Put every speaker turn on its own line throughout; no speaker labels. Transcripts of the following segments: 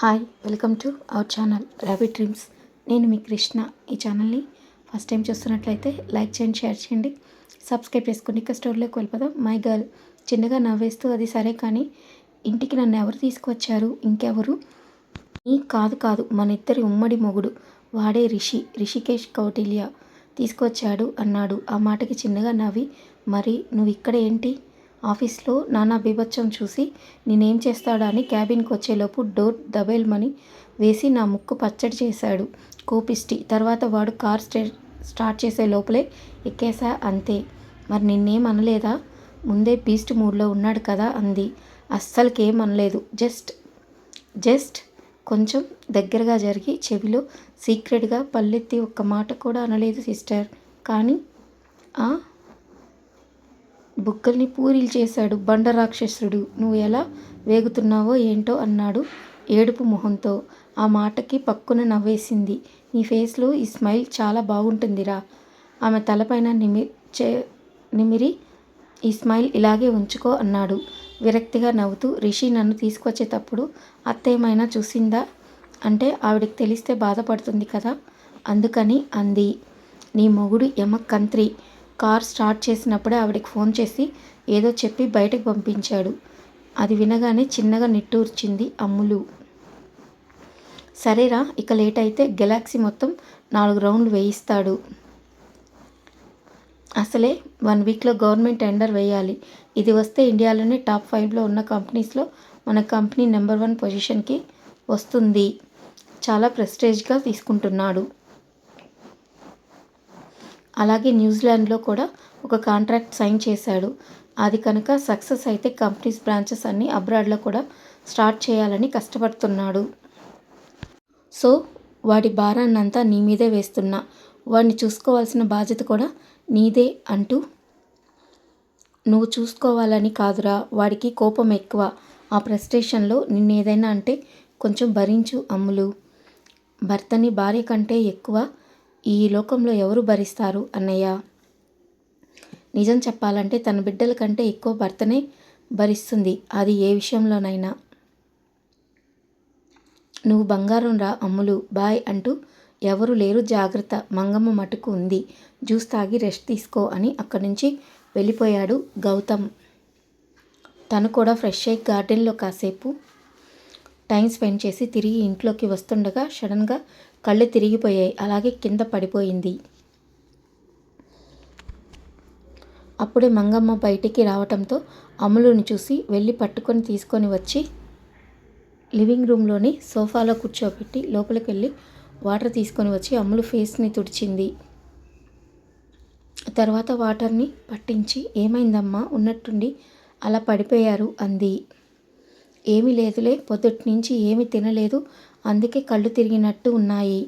Hi welcome to our channel rabbit dreams నేను మీ కృష్ణ. ఈ ఛానల్ని ఫస్ట్ టైం చూస్తున్నట్లయితే లైక్ చేయండి షేర్ చేయండి. సబ్స్క్రైబ్ చేసుకోండి ఇక స్టోరీలోకి వెళ్ళిపోదాం. మై గర్ల్ చిన్నగా నవ్వేస్తూ అది సరే కానీ ఇంటికి నన్ను ఎవరు తీసుకొచ్చారు ఇంకెవరు? నీ కాదు కాదు మన ఇద్దరి ఉమ్మడి మొగుడు వాడే రిషి రిషికేష్ కౌటిల్య తీసుకొచ్చాడు అన్నాడు. ఆ మాటకి చిన్నగా నవ్వి మరి నువ్వు ఇక్కడ ఏంటి? ఆఫీస్లో నానా బీభత్సం చూసి నేనేం చేస్తాడా అని క్యాబిన్కి వచ్చేలోపు డోర్ దబేల్మని వేసి నా ముక్కు పచ్చడి చేశాడు. కోపిష్టి. తర్వాత వాడు కార్ స్టే స్టార్ట్ చేసే లోపలే ఎక్కేసా అంతే. మరి నిన్నేం అనలేదా? ముందే బీస్ట్ మూడ్లో ఉన్నాడు కదా అంది. అస్సలకేం అనలేదు. జస్ట్ జస్ట్ కొంచెం దగ్గరగా జరిగి చెవిలో సీక్రెట్గా పల్లెత్తి ఒక్క మాట కూడా అనలేదు సిస్టర్. కానీ ఆ బుక్కల్ని పూరీలు చేశాడు బండ రాక్షసుడు నువ్వు ఎలా వేగుతున్నావో ఏంటో అన్నాడు ఏడుపు మొహంతో. ఆ మాటకి పక్కున నవ్వేసింది. నీ ఫేస్లో ఈ స్మైల్ చాలా బాగుంటుందిరా. ఆమె తలపైన నిమి చే నిమిరి ఈ స్మైల్ ఇలాగే ఉంచుకో అన్నాడు. విరక్తిగా నవ్వుతూ రిషి నన్ను తీసుకొచ్చేటప్పుడు అత్త ఏమైనా చూసిందా? అంటే ఆవిడకి తెలిస్తే బాధపడుతుంది కదా? అందుకని అంది. నీ మొగుడు యమ కంత్రి కార్ స్టార్ట్ చేసినప్పుడే ఆవిడకి ఫోన్ చేసి ఏదో చెప్పి బయటకు పంపించాడు. అది వినగానే చిన్నగా నిట్టూర్చింది అమ్ములు. సరేరా ఇక లేట్ అయితే గెలాక్సీ మొత్తం నాలుగు రౌండ్లు వేయిస్తాడు. అసలే వన్ వీక్లో గవర్నమెంట్ టెండర్ వేయాలి. ఇది వస్తే ఇండియాలోనే టాప్ ఫైవ్లో ఉన్న కంపెనీస్లో మన కంపెనీ నెంబర్ వన్ పొజిషన్కి వస్తుంది. చాలా ప్రెస్టేజ్గా తీసుకుంటున్నాడు. అలాగే న్యూజిలాండ్లో కూడా ఒక కాంట్రాక్ట్ సైన్ చేశాడు. అది కనుక సక్సెస్ అయితే కంపెనీస్ బ్రాంచెస్ అన్నీ అబ్రాడ్లో కూడా స్టార్ట్ చేయాలని కష్టపడుతున్నాడు. సో వాడి భారాన్నంతా నీ మీదే వేస్తున్నా. వాడిని చూసుకోవాల్సిన బాధ్యత కూడా నీదే అంటూ నువ్వు చూసుకోవాలని కాదురా. వాడికి కోపం ఎక్కువ. ఆ ప్రెస్టేషన్లో నిన్నేదైనా అంటే కొంచెం భరించు అమ్ములు. భర్తని భార్య కంటే ఎక్కువ ఈ లోకంలో ఎవరు భరిస్తారు అన్నయ్య? నిజం చెప్పాలంటే తన బిడ్డల కంటే ఎక్కువ భర్తనే భరిస్తుంది. అది ఏ విషయంలోనైనా. నువ్వు బంగారం రా అమ్ములు. బాయ్ అంటూ ఎవరు లేరు. జాగ్రత్త. మంగమ్మ మటుకు ఉంది. జ్యూస్ తాగి రెస్ట్ తీసుకో అని అక్కడి నుంచి వెళ్ళిపోయాడు గౌతమ్. తను కూడా ఫ్రెష్ అయ్యి గార్డెన్లో కాసేపు టైం స్పెండ్ చేసి తిరిగి ఇంట్లోకి వస్తుండగా సడన్గా కళ్ళు తిరిగిపోయాయి. అలాగే కింద పడిపోయింది. అప్పుడే మంగమ్మ బయటికి రావటంతో అమ్ములుని చూసి వెళ్ళి పట్టుకొని తీసుకొని వచ్చి లివింగ్ రూమ్లోని సోఫాలో కూర్చోబెట్టి లోపలికి వెళ్ళి వాటర్ తీసుకొని వచ్చి అమ్ములు ఫేస్ని తుడిచింది. తర్వాత వాటర్ని పట్టించి ఏమైందమ్మా? ఉన్నట్టుండి అలా పడిపోయారు అంది. ఏమీ లేదులే పొద్దుటి నుంచి ఏమీ తినలేదు అందుకే కళ్ళు తిరిగినట్టు ఉన్నాయి.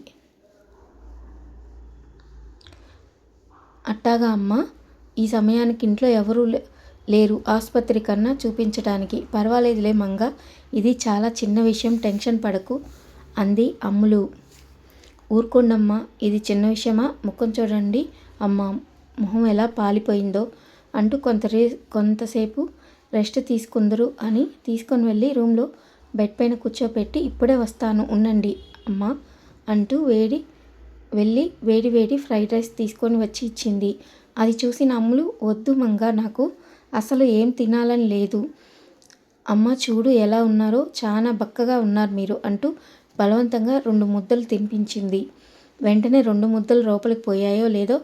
అట్టాగా అమ్మ ఈ సమయానికి ఇంట్లో ఎవరూ లేరు. ఆసుపత్రి కన్నా చూపించడానికి పర్వాలేదులే మంగ ఇది చాలా చిన్న విషయం టెన్షన్ పడకు అంది అమ్ములు. ఊరుకోండమ్మా ఇది చిన్న విషయమా? ముఖం చూడండి అమ్మ మొహం ఎలా పాలిపోయిందో అంటూ కొంత రే కొంతసేపు రెస్ట్ తీసుకుందరు అని తీసుకొని వెళ్ళి రూమ్లో బెడ్ పైన కూర్చోపెట్టి ఇప్పుడే వస్తాను ఉండండి అమ్మ అంటూ వేడి వెళ్ళి వేడి వేడి ఫ్రైడ్ రైస్ తీసుకొని వచ్చి ఇచ్చింది. అది చూసిన అమ్ములు వద్దు మంగ నాకు అసలు ఏం తినాలని లేదు. అమ్మ చూడు ఎలా ఉన్నారో చాలా బక్కగా ఉన్నారు మీరు అంటూ బలవంతంగా రెండు ముద్దలు తినిపించింది. వెంటనే రెండు ముద్దలు లోపలికి పోయాయో లేదో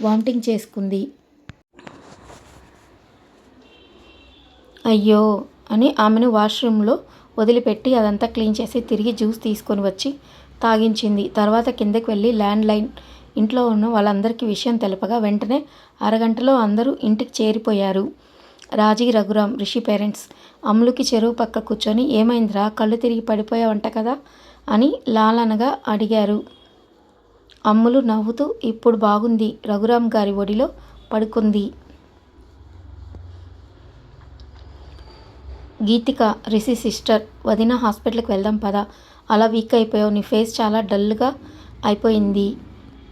వామిటింగ్ చేసుకుంది. అయ్యో అని ఆమెను వాష్రూమ్లో వదిలిపెట్టి అదంతా క్లీన్ చేసి తిరిగి జ్యూస్ తీసుకొని వచ్చి తాగించింది. తర్వాత కిందకి వెళ్ళి ల్యాండ్ లైన్ ఇంట్లో ఉన్న వాళ్ళందరికీ విషయం తెలపగా వెంటనే అరగంటలో అందరూ ఇంటికి చేరిపోయారు. రాజీ రఘురాం రిషి పేరెంట్స్ అమ్ములకి చెరువు పక్క కూర్చొని ఏమైందిరా కళ్ళు తిరిగి పడిపోయావంట కదా అని లాలనగా అడిగారు. అమ్ములు నవ్వుతూ ఇప్పుడు బాగుంది. రఘురాం గారి ఒడిలో పడుకుంది. గీతిక రిషి సిస్టర్ వదిన హాస్పిటల్కి వెళ్దాం పదా. అలా వీక్ అయిపోయావు. నీ ఫేస్ చాలా డల్గా అయిపోయింది.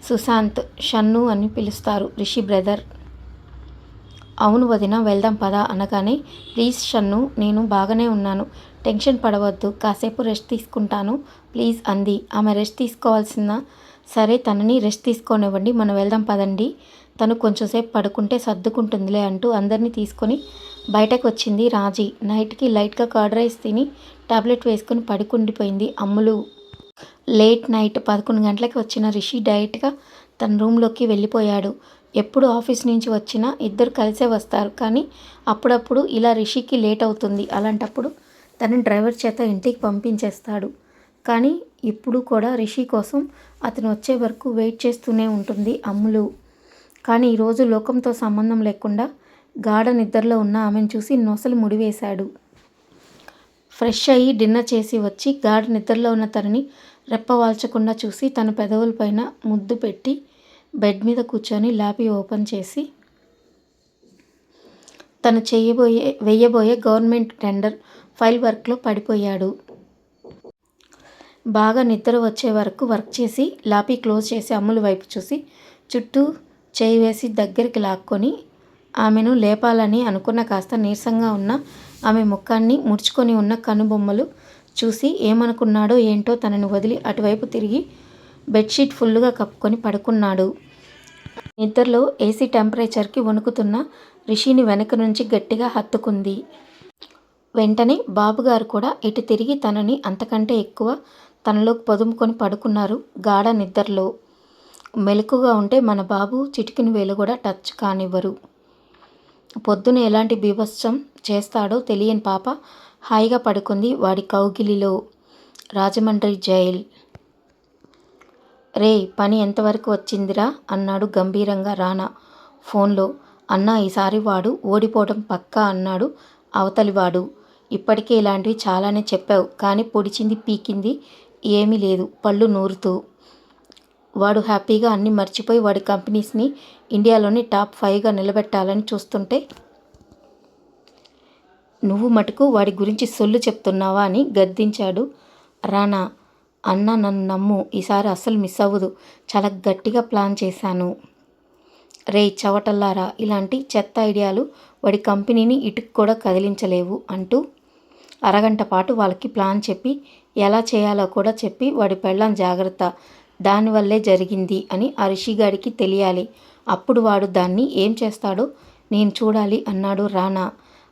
సుశాంత్ షన్ను అని పిలుస్తారు. రిషి బ్రదర్. అవును వదిన వెళ్దాం పదా అనగానే ప్లీజ్ షన్ను నేను బాగానే ఉన్నాను. టెన్షన్ పడవద్దు. కాసేపు రెస్ట్ తీసుకుంటాను. ప్లీజ్ అంది. ఆమె రెస్ట్ తీసుకోవాల్సిన సరే తనని రెస్ట్ తీసుకోనివ్వండి. మనం వెళ్దాం పదండి. తను కొంచెంసేపు పడుకుంటే సర్దుకుంటుందిలే అంటూ అందరినీ తీసుకొని బయటకు వచ్చింది రాజీ. నైట్కి లైట్గా కర్డ్ రైస్ తిని టాబ్లెట్ వేసుకుని పడుకుండిపోయింది అమ్ములు. లేట్ నైట్ పదకొండు గంటలకి వచ్చిన రిషి డైరెక్ట్గా తన రూమ్లోకి వెళ్ళిపోయాడు. ఎప్పుడు ఆఫీస్ నుంచి వచ్చినా ఇద్దరు కలిసే వస్తారు. కానీ అప్పుడప్పుడు ఇలా రిషికి లేట్ అవుతుంది. అలాంటప్పుడు తన డ్రైవర్ చేత ఇంటికి పంపించేస్తాడు. కానీ ఇప్పుడు కూడా రిషి కోసం అతను వచ్చే వరకు వెయిట్ చేస్తూనే ఉంటుంది అమ్ములు. కానీ ఈరోజు లోకంతో సంబంధం లేకుండా గాఢ నిద్రలో ఉన్న ఆమెను చూసి నొసలు ముడివేశాడు. ఫ్రెష్ అయ్యి డిన్నర్ చేసి వచ్చి గాఢ నిద్రలో ఉన్న తనని రెప్పవాల్చకుండా చూసి తన పెదవులపైన ముద్దు పెట్టి బెడ్ మీద కూర్చొని ల్యాపీ ఓపెన్ చేసి తను చేయబోయే వేయబోయే గవర్నమెంట్ టెండర్ ఫైల్ వర్క్లో పడిపోయాడు. బాగా నిద్ర వచ్చే వరకు వర్క్ చేసి లాపీ క్లోజ్ చేసి అమ్ముల వైపు చూసి చుట్టూ చేయి వేసి దగ్గరికి లాక్కొని ఆమెను లేపాలని అనుకున్న కాస్త నీరసంగా ఉన్న ఆమె ముఖాన్ని ముడుచుకొని ఉన్న కనుబొమ్మలు చూసి ఏమనుకున్నాడో ఏంటో తనని వదిలి అటువైపు తిరిగి బెడ్షీట్ ఫుల్గా కప్పుకొని పడుకున్నాడు. నిద్రలో ఏసీ టెంపరేచర్కి వణుకుతున్న రిషిని వెనక నుంచి గట్టిగా హత్తుకుంది. వెంటనే బాబుగారు కూడా ఇటు తిరిగి తనని అంతకంటే ఎక్కువ తనలోకి పొదుముకొని పడుకున్నారు గాఢ నిద్రలో. మెలకుగా ఉంటే మన బాబు చిటికిన వేలు కూడా టచ్ కానివ్వరు. పొద్దున ఎలాంటి బీభత్సం చేస్తాడో తెలియని పాప హాయిగా పడుకుంది వాడి కౌగిలిలో. రాజమండ్రి జైల్. రే పని ఎంతవరకు వచ్చిందిరా? అన్నాడు గంభీరంగా రానా ఫోన్లో. అన్న ఈసారి వాడు ఓడిపోవడం పక్కా అన్నాడు అవతలివాడు. ఇప్పటికే ఇలాంటివి చాలానే చెప్పావు కానీ పొడిచింది పీకింది ఏమీ లేదు. పళ్ళు నూరుతూ వాడు హ్యాపీగా అన్నీ మర్చిపోయి వాడి కంపెనీస్ని ఇండియాలోని టాప్ ఫైవ్గా నిలబెట్టాలని చూస్తుంటే నువ్వు మటుకు వాడి గురించి సొల్లు చెప్తున్నావా అని గద్దించాడు రానా అన్న నన్ను నమ్ము. ఈసారి అస్సలు మిస్ అవ్వదు. చాలా గట్టిగా ప్లాన్ చేశాను. రే చవటల్లారా. ఇలాంటి చెత్త ఐడియాలు వాడి కంపెనీని ఇటుకు కూడా కదిలించలేవు అంటూ అరగంట పాటు వాళ్ళకి ప్లాన్ చెప్పి ఎలా చేయాలో కూడా చెప్పి వాడి పెళ్ళం జాగ్రత్త. దానివల్లే జరిగింది అని ఆ రిషిగాడికి తెలియాలి. అప్పుడు వాడు దాన్ని ఏం చేస్తాడో? నేను చూడాలి అన్నాడు రానా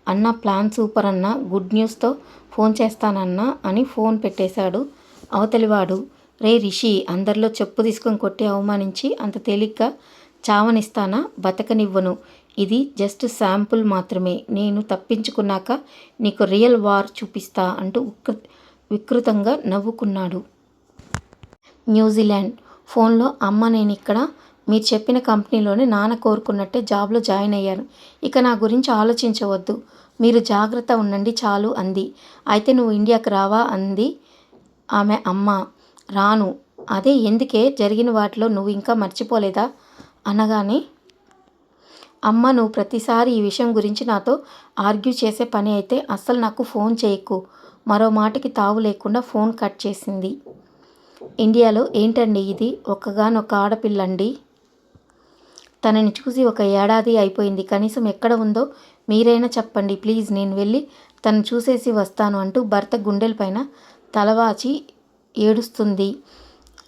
అన్న ప్లాన్ సూపర్ అన్న గుడ్ న్యూస్తో ఫోన్ చేస్తానన్నా అని ఫోన్ పెట్టేశాడు అవతలివాడు. రే రిషి అందరిలో చెప్పు తీసుకొని కొట్టి అవమానించి అంత తేలిగ్గా చావనిస్తానా? బతకనివ్వను. ఇది జస్ట్ శాంపుల్ మాత్రమే. నేను తప్పించుకున్నాక నీకు రియల్ వార్ చూపిస్తా అంటూ ఉక్ర వికృతంగా నవ్వుకున్నాడు. న్యూజిలాండ్. ఫోన్లో అమ్మ నేను ఇక్కడ మీరు చెప్పిన కంపెనీలోనే నాన్న కోరుకున్నట్టే జాబ్లో జాయిన్ అయ్యాను. ఇక నా గురించి ఆలోచించవద్దు. మీరు జాగ్రత్త ఉండండి చాలు అంది. అయితే నువ్వు ఇండియాకి రావా? అంది ఆమె. అమ్మ రాను. అదే ఎందుకే జరిగిన వాటిలో నువ్వు ఇంకా మర్చిపోలేదా? అనగానే అమ్మ నువ్వు ప్రతిసారి ఈ విషయం గురించి నాతో ఆర్గ్యూ చేసే పని అయితే అస్సలు నాకు ఫోన్ చేయకు. మరో మాటకి తావు లేకుండా ఫోన్ కట్ చేసింది. ఇండియాలో ఏంటండి ఇది? ఒక్కగానొక్క ఆడపిల్లండి. తనని చూసి ఒక ఏడాది అయిపోయింది. కనీసం ఎక్కడ ఉందో మీరైనా చెప్పండి. ప్లీజ్ నేను వెళ్ళి తను చూసేసి వస్తాను అంటూ భర్త గుండెలపైన తలవాచి ఏడుస్తుంది.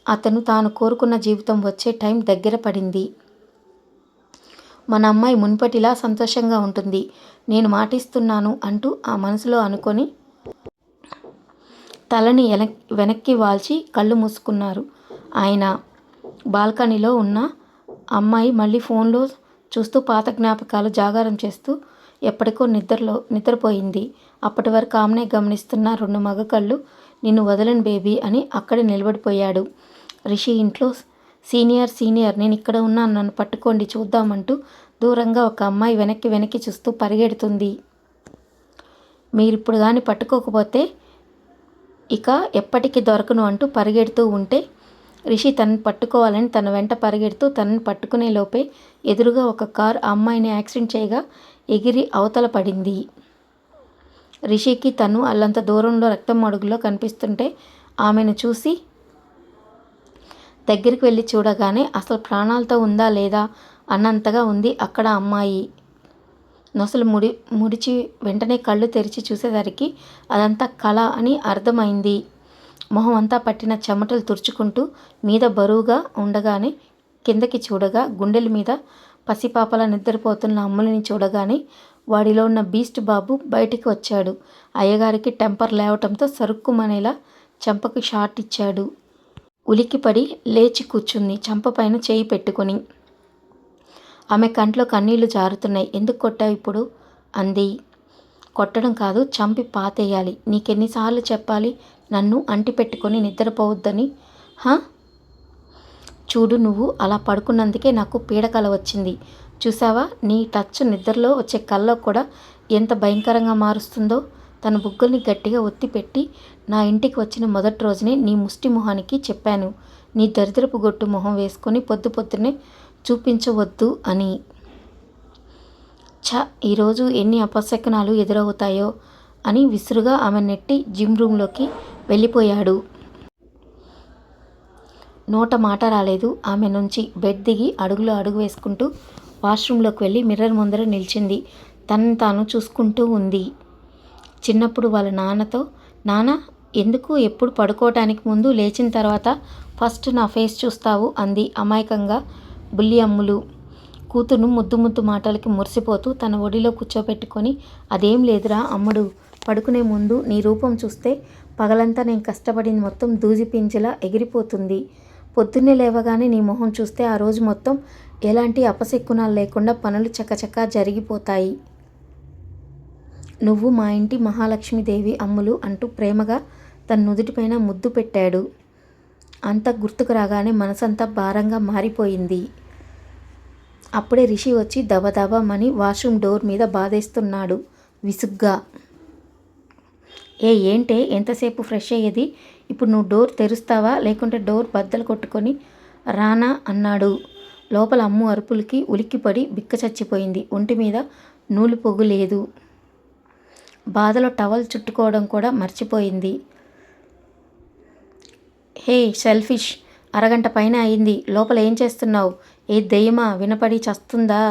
అతను తాను కోరుకున్న జీవితం వచ్చే టైం దగ్గర పడింది. మన అమ్మాయి మున్పటిలా సంతోషంగా ఉంటుంది. నేను మాటిస్తున్నాను అంటూ ఆ మనసులో అనుకొని తలని వెనక్కి వాల్చి కళ్ళు మూసుకున్నారు. ఆయన బాల్కనీలో ఉన్న అమ్మాయి మళ్ళీ ఫోన్లో చూస్తూ పాత జ్ఞాపకాలు జాగారం చేస్తూ ఎప్పటికో నిద్రలో నిద్రపోయింది. అప్పటి వరకు ఆమెనే గమనిస్తున్న రెండు మగ కళ్ళు నిన్ను వదలను బేబీ అని అక్కడే నిలబడిపోయాడు. రిషి ఇంట్లో సీనియర్ సీనియర్ నేను ఇక్కడ ఉన్నాను నన్ను పట్టుకోండి చూద్దామంటూ దూరంగా ఒక అమ్మాయి వెనక్కి వెనక్కి చూస్తూ పరిగెడుతుంది. మీరిప్పుడు కానీ పట్టుకోకపోతే ఇక ఎప్పటికీ దొరకను అంటూ పరిగెడుతూ ఉంటే రిషి తనని పట్టుకోవాలని తన వెంట పరిగెడుతూ తనని పట్టుకునే లోపే ఎదురుగా ఒక కార్ అమ్మాయిని యాక్సిడెంట్ చేయగా ఎగిరి అవతల పడింది. రిషికి తను అల్లంత దూరంలో రక్తం అడుగులో కనిపిస్తుంటే ఆమెను చూసి దగ్గరికి వెళ్ళి చూడగానే అసలు ప్రాణాలతో ఉందా లేదా అన్నంతగా ఉంది అక్కడ అమ్మాయి. నొసలు ముడి ముడిచి వెంటనే కళ్ళు తెరిచి చూసేసరికి అదంతా కళ అని అర్థమైంది. మొహం అంతా పట్టిన చెమటలు తుడుచుకుంటూ మీద బరువుగా ఉండగానే కిందకి చూడగా గుండెల మీద పసిపాపల నిద్రపోతున్న అమ్ములని చూడగానే వాడిలో ఉన్న బీస్ట్ బాబు బయటికి వచ్చాడు. అయ్యగారికి టెంపర్ లేవటంతో సరుక్కుమనేలా చెంపకి షాట్ ఇచ్చాడు. ఉలిక్కిపడి లేచి కూర్చుంది చెంప పైన చేయి పెట్టుకొని. ఆమె కంట్లో కన్నీళ్ళు జారుతున్నాయి. ఎందుకు కొట్టావు ఇప్పుడు? అంది. కొట్టడం కాదు చంపి పాతేయాలి. నీకెన్నిసార్లు చెప్పాలి నన్ను అంటి పెట్టుకొని నిద్రపోవద్దని. హా? చూడు నువ్వు అలా పడుకున్నందుకే నాకు పీడకల వచ్చింది. చూసావా? నీ టచ్ నిద్రలో వచ్చే కల్లో కూడా ఎంత భయంకరంగా మారుస్తుందో. తన బుగ్గల్ని గట్టిగా ఒత్తిపెట్టి నా ఇంటికి వచ్చిన మొదటి రోజునే నీ ముష్టి మొహానికి చెప్పాను. నీ దరిద్రపు గొట్టు మొహం వేసుకొని పొద్దు పొద్దునే చూపించవద్దు అని. ఛ ఈరోజు ఎన్ని అపశకనాలు ఎదురవుతాయో అని విసురుగా ఆమె నెట్టి జిమ్ రూమ్లోకి వెళ్ళిపోయాడు. నోట మాట రాలేదు. ఆమె నుంచి బెడ్ దిగి అడుగులో అడుగు వేసుకుంటూ వాష్రూమ్లోకి వెళ్ళి మిర్రర్ ముందర నిలిచింది. తనను తాను చూసుకుంటూ ఉంది. చిన్నప్పుడు వాళ్ళ నాన్నతో నాన్న ఎందుకు ఎప్పుడు పడుకోవటానికి ముందు లేచిన తర్వాత ఫస్ట్ నా ఫేస్ చూస్తావు? అంది అమాయకంగా బుల్లి అమ్ములు కూతురును ముద్దు ముద్దు మాటలకి మురిసిపోతూ తన ఒడిలో కూర్చోబెట్టుకొని అదేం లేదురా అమ్ముడు పడుకునే ముందు నీ రూపం చూస్తే పగలంతా నేను కష్టపడింది మొత్తం దూజి పింజలా ఎగిరిపోతుంది. పొద్దున్నే లేవగానే నీ మొహం చూస్తే ఆ రోజు మొత్తం ఎలాంటి అపశక్కునాలు లేకుండా పనులు చకచకా జరిగిపోతాయి. నువ్వు మా ఇంటి మహాలక్ష్మీదేవి అమ్ములు అంటూ ప్రేమగా తన నుదుటిపైన ముద్దు పెట్టాడు. అంత గుర్తుకు రాగానే మనసంతా భారంగా మారిపోయింది. అప్పుడే రిషి వచ్చి దబదబమని వాష్రూమ్ డోర్ మీద బాధేస్తున్నాడు. విసుగ్గా. ఏ ఏంటే? ఎంతసేపు ఫ్రెష్ అయ్యేది? ఇప్పుడు నువ్వు డోర్ తెరుస్తావా? లేకుంటే డోర్ బద్దలు కొట్టుకొని రానా? అన్నాడు. లోపల అమ్ము అరుపులకి ఉలిక్కిపడి బిక్క చచ్చిపోయింది ఒంటి మీద నూలు పొగు లేదు. బాధలో టవల్ చుట్టుకోవడం కూడా మర్చిపోయింది. హే సెల్ఫిష్ అరగంట పైన అయింది. లోపల ఏం చేస్తున్నావు? ఏ దెయ్యమా? వినపడి చస్తుందా?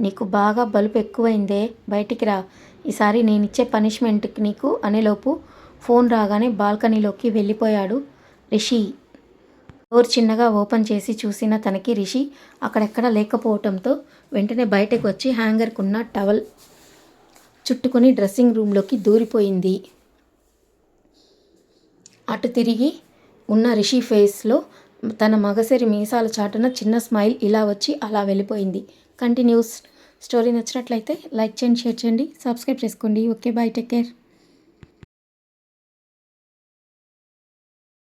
నీకు బాగా బలుపు ఎక్కువైందే. బయటికి రా. ఈసారి నేనిచ్చే పనిష్మెంట్కి నీకు అనేలోపు ఫోన్ రాగానే బాల్కనీలోకి వెళ్ళిపోయాడు రిషి. డోర్ చిన్నగా ఓపెన్ చేసి చూసిన తనకి రిషి అక్కడెక్కడ లేకపోవటంతో వెంటనే బయటకు వచ్చి హ్యాంగర్కున్న టవల్ చుట్టుకొని డ్రెస్సింగ్ రూమ్లోకి దూరిపోయింది. అటు తిరిగి ఉన్న రిషి ఫేస్లో తన మగసిరి మీసాల చాటున చిన్న స్మైల్ ఇలా వచ్చి అలా వెళ్ళిపోయింది. కంటిన్యూస్ స్టోరీ నచ్చినట్లయితే లైక్ చేయండి షేర్ చేయండి సబ్స్క్రైబ్ చేసుకోండి. Okay bye take care.